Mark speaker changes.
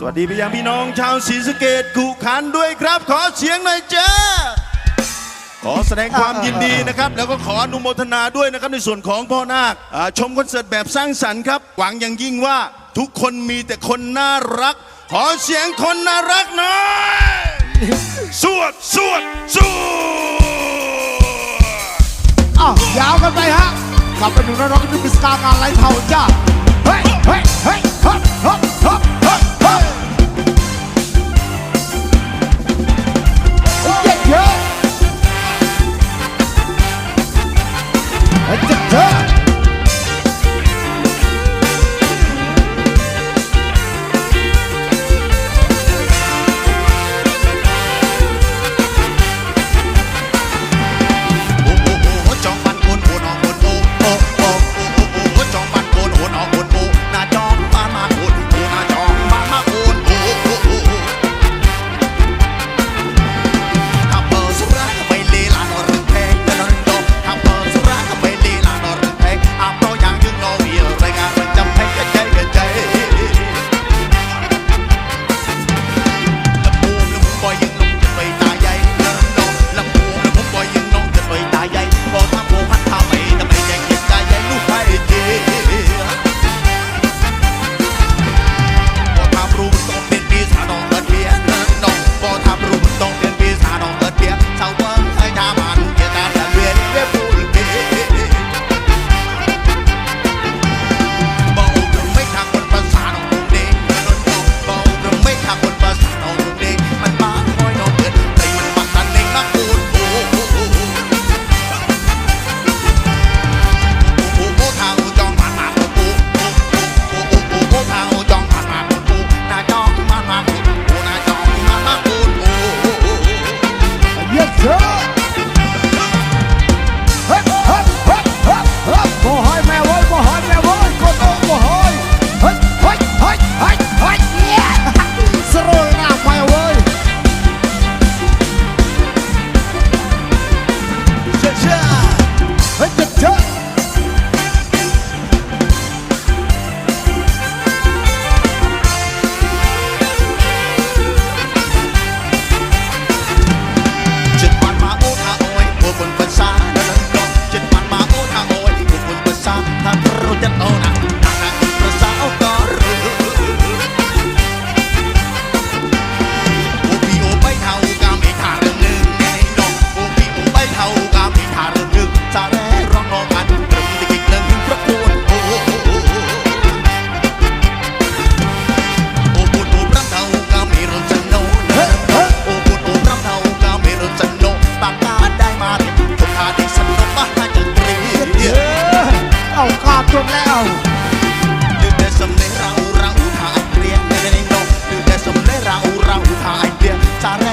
Speaker 1: สวัสดีไปยังพี่น้องชาวศรีสะเกดกุขันด้วยครับ ขอเสียงหน่อยจ้าขอแสดงความยินดีนะครับ แล้วก็ขออนุโมทนาด้วยนะครับในส่วนของพ่อนาคอ่าชมคอนเสิร์ตแบบสร้างสรรค์ครับ หวังอย่างยิ่งว่าทุกคนมีแต่คนน่ารัก ขอเสียงคนน่ารักหน่อยสวดสวดสวด
Speaker 2: อ้าวยาวกันไปฮะกลับไปดูน้องๆที่มีสกางานไลท์เทาจ้าเฮ้ยเฮ้ยเฮ้ยฮอปฮอปฮอป
Speaker 1: 超过
Speaker 2: มแล้ว
Speaker 1: ดื่มแต่สมเนราเราอุาไอเกลียในในนกดื่มแต่สมเนราเราอุาไอเกลียจาแร